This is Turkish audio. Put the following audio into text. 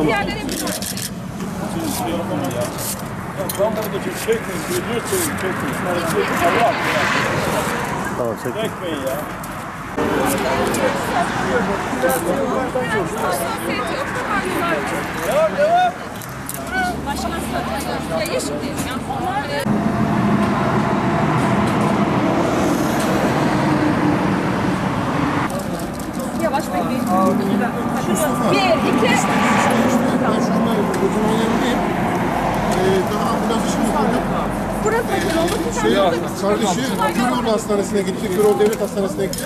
Tamam. Diğerleri hep Kamerada çekmeyin, seveyim çekmeyin. Allah Tamam çek. çekmeyin ya. Devam devam. Başkası ya yeşil değil ya. Onlar Yavaş bekleyin. Bir, iki. Anda gözüm önemliyim. Ee, daha ambulans işini kurduk. Burası oldu. Şey, kardeşi Köroğlu Hastanesi'ne gitti. Köroğlu Devlet Hastanesi'ne gitti.